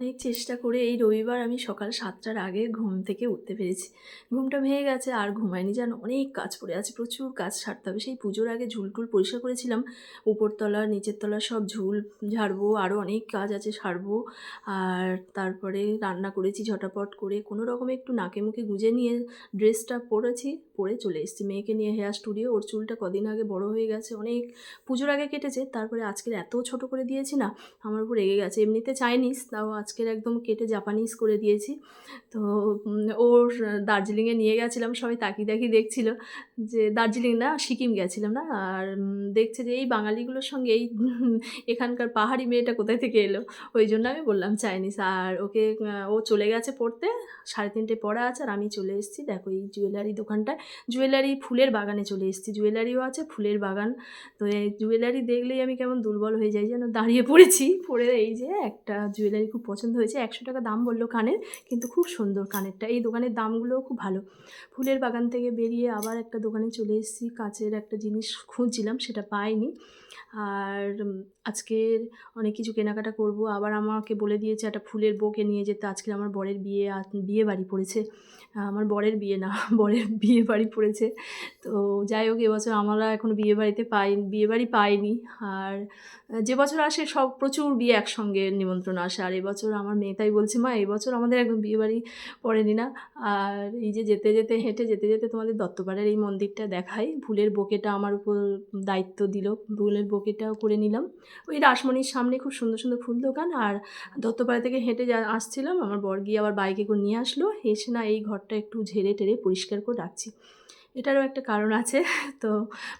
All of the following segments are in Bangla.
অনেক চেষ্টা করে এই রবিবার আমি সকাল সাতটার আগে ঘুম থেকে উঠতে পেরেছি। ঘুমটা ভেঙে গেছে আর ঘুমায়নি যেন অনেক কাজ পড়ে আছে, প্রচুর কাজ সারতে হবে। সেই পুজোর আগে ঝুল টুল পরিষ্কার করেছিলাম। উপরতলা, নিচের তলা সব ঝুল ঝাড়বো আরও অনেক কাজ আছে সারবো। আর তারপরে রান্না করেছি ঝটাপট করে। কোনো রকমে একটু নাকে মুখে গুজে নিয়ে ড্রেসটা পরেছি, পরে চলে এসেছি মেয়েকে নিয়ে হেয়ার স্টুডিও। ওর চুলটা কদিন আগে বড় হয়ে গেছে। অনেক পুজোর আগে কেটেছে, তারপরে আজকের এত ছোট করে দিয়েছি না, আমার উপর রেগে গেছে। এমনিতে চাইনিজ তাও আজকের একদম কেটে জাপানিজ করে দিয়েছি। তো ওর দার্জিলিংয়ে নিয়ে গেছিলাম, সবাই তাকিয়ে তাকিয়ে দেখছিল যে, দার্জিলিং না সিকিম গেছিলাম না? আর দেখছে যে, এই বাঙালিগুলোর সঙ্গে এই, এখানকার পাহাড়ি মেয়েটা কোথায় থেকে এলো? ওই জন্য আমি বললাম, চাইনিজ। আর ওকে ও চলে গেছে পড়তে। সাড়ে তিনটে পড়া আছে আর আমি চলে এসেছি। দেখো এই জুয়েলারি দোকানটায়। জুয়েলারি ফুলের বাগানে চলে এসেছি। জুয়েলারিও আছে, ফুলের বাগান। তো এই জুয়েলারি দেখলেই আমি কেমন দুর্বল হয়ে যাই, যেন দাঁড়িয়ে পড়েছি। পড়ে এই যে একটা জুয়েলারি খুব পছন্দ হয়েছে একশো টাকা দাম বলল কানের কিন্তু খুব সুন্দর কানেরটা। এই দোকানের দামগুলোও খুব ভালো। ফুলের বাগান থেকে বেরিয়ে আবার একটা দোকানে চলে এসেছি কাঁচের একটা জিনিস খুঁজছিলাম সেটা পাইনি। আর উম, আজকের অনেক কিছু কেনাকাটা করব। আবার আমাকে বলে দিয়েছে একটা ফুলের বউকে নিয়ে যেতে আজকে আমার বরের বিয়ে বিয়ে বাড়ি পড়েছে। আমার বরের বিয়ে না বরের বিয়ে বাড়ি পড়েছে। তো যাই হোক এবছর আমরা এখনও বিয়ে বাড়িতে পাই বিয়ে বাড়ি পাইনি। আর যে বছর আসে সব প্রচুর বিয়ে একসঙ্গে নিমন্ত্রণ আসে। আর এবছর আমার মেয়ে তাই বলছে, মা, এই বছর আমাদের একদম বিয়ে বাড়ি পড়েনি না? আর এই যে যেতে যেতে হেঁটে যেতে যেতে তোমাদের দত্তপাড়ার এই মন্দিরটা দেখাই। ফুলের বোকেটা আমার উপর দায়িত্ব দিল। ফুলের বোকেটাও করে নিলাম। ওই রাসমণির সামনে খুব সুন্দর সুন্দর ফুল দোকান। আর দত্তপাড়া থেকে হেঁটে যা, আসছিলাম। আমার বর গিয়ে আবার বাইকে করে নিয়ে আসলো। এসে না এই ঘরটা একটু ঝেড়ে টেরে পরিষ্কার করে রাখছি। এটারও একটা কারণ আছে। তো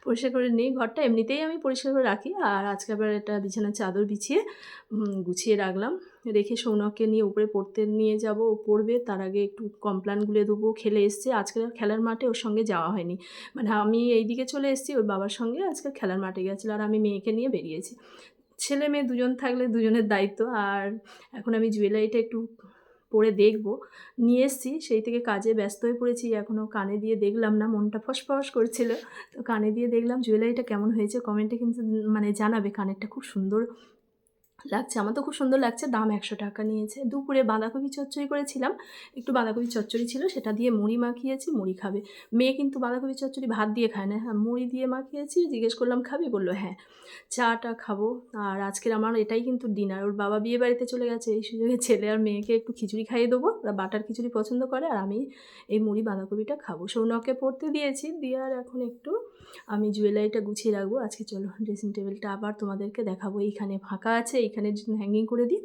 পরিষ্কার করে নিই ঘরটা। এমনিতেই আমি পরিষ্কার করে রাখি। আর আজকে আবার একটা বিছানার চাদর বিছিয়ে গুছিয়ে রাখলাম। রেখে সৌনককে নিয়ে উপরে পড়তে নিয়ে যাব। ও পড়বে, তার আগে একটু কমপ্লান গুলে দেবো। খেলে এসছে। আজকে খেলার মাঠে ওর সঙ্গে যাওয়া হয়নি। মানে আমি এই দিকে চলে এসেছি, ওর বাবার সঙ্গে আজকে খেলার মাঠে গেছিল। আর আমি মেয়েকে নিয়ে বেরিয়েছি। ছেলে মেয়ে দুজন থাকলে দুজনের দায়িত্ব। আর এখন আমি জুয়েলারিটা একটু পরে দেখব। নিয়ে এসছি, সেই থেকে কাজে ব্যস্ত হয়ে পড়েছি এখনও কানে দিয়ে দেখলাম না, মনটা ফসফস করছিল। তো কানে দিয়ে দেখলাম, জুয়েলারিটা কেমন হয়েছে? কমেন্টে কিন্তু মানে জানাবে কানেরটা, খুব সুন্দর লাগছে। আমার তো খুব সুন্দর লাগছে। দাম একশো টাকা নিয়েছে। দুপুরে বাঁধাকপি চচ্চড়ি করেছিলাম। একটু বাঁধাকপি চচ্চড়ি ছিল, সেটা দিয়ে মুড়ি মাখিয়েছি, মুড়ি খাবে। মেয়ে কিন্তু বাঁধাকপি চচ্চড়ি ভাত দিয়ে খায় না। হ্যাঁ মুড়ি দিয়ে মাখিয়েছি, জিজ্ঞেস করলাম, খাবি? বলল হ্যাঁ চাটা খাব। আর আজকের আমার এটাই কিন্তু ডিনার। ওর বাবা বিয়ে বাড়িতে চলে গেছে। এই সুযোগে ছেলে আর মেয়েকে একটু খিচুড়ি খাইয়ে দেবো। ওরা বাটার খিচুড়ি পছন্দ করে আর আমি এই মুড়ি বাঁধাকপিটা খাব। সৌনককে পড়তে দিয়েছি। দিয়ে আর এখন একটু আমি জুয়েলারিটা গুছিয়ে রাখব। আজকে চলো ড্রেসিং টেবিলটা আবার তোমাদেরকে দেখাবো। এইখানে ফাঁকা আছে এইখানে হ্যাঙ্গিং করে দিই।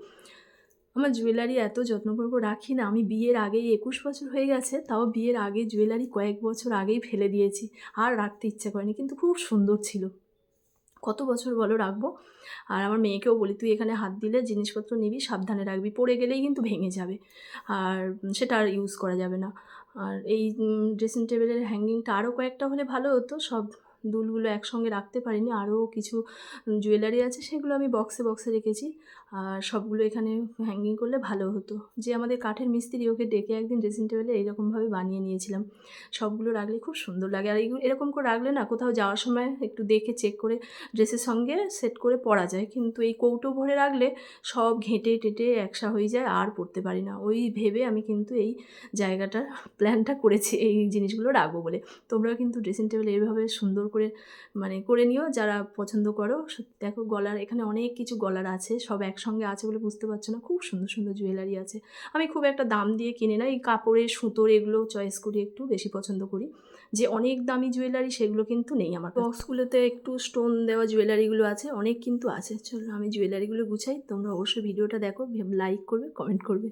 আমার জুয়েলারি এত যত্ন করব, রাখি না। আমি বিয়ের আগেই একুশ বছর হয়ে গেছে, তাও বিয়ের আগে জুয়েলারি কয়েক বছর আগেই ফেলে দিয়েছি। আর রাখতে ইচ্ছে করেনি, কিন্তু খুব সুন্দর ছিল। কত বছর বলো রাখব? আর আমার মেয়েকেও বলি, তুই এখানে হাত দিলে জিনিসপত্র নিবি, সাবধানে রাখবি। পড়ে গেলেই কিন্তু ভেঙে যাবে। আর সেটা আর ইউজ করা যাবে না। আর এই ড্রেসিং টেবিলের হ্যাঙ্গিংটা আরও কয়েকটা হলে ভালো হতো। সব দুলগুলো একসঙ্গে রাখতে পারিনি। আরও কিছু জুয়েলারি আছে, সেগুলো আমি বক্সে বক্সে রেখেছি। আর সবগুলো এখানে হ্যাঙ্গিং করলে ভালো হতো। যে আমাদের কাঠের মিস্ত্রি ওকে ডেকে একদিন ড্রেসিং টেবিলে এইরকমভাবে বানিয়ে নিয়েছিলাম। সবগুলো রাখলে খুব সুন্দর লাগে। আর এইগুলো এরকম করে রাখলে না কোথাও যাওয়ার সময় একটু দেখে চেক করে ড্রেসের সঙ্গে সেট করে পরা যায়। কিন্তু এই কৌটো ভরে রাখলে সব ঘেঁটে, টেটে একসা হয়ে যায়, আর পড়তে পারি না। ওই ভেবে আমি কিন্তু এই জায়গাটার প্ল্যানটা করেছি এই জিনিসগুলো রাখব বলে। তোমরা কিন্তু ড্রেসিং টেবিল এইভাবে সুন্দর করে মানে করে নিও যারা পছন্দ করো। দেখো গলার এখানে অনেক কিছু গলার আছে, সব একসঙ্গে আছে বলে বুঝতে পারছ না। খুব সুন্দর সুন্দর জুয়েলারি আছে। আমি খুব একটা দাম দিয়ে কিনে না। এই কাপড়ের সুতোর এগুলো চয়েস করি একটু বেশি পছন্দ করি। যে অনেক দামি জুয়েলারি সেগুলো কিন্তু নেই আমার বক্সগুলোতে একটু স্টোন দেওয়া জুয়েলারিগুলো আছে, অনেক কিন্তু আছে। চলো আমি জুয়েলারিগুলো গুছাই, তোমরা অবশ্যই ভিডিওটা দেখো লাইক করবে কমেন্ট করবে।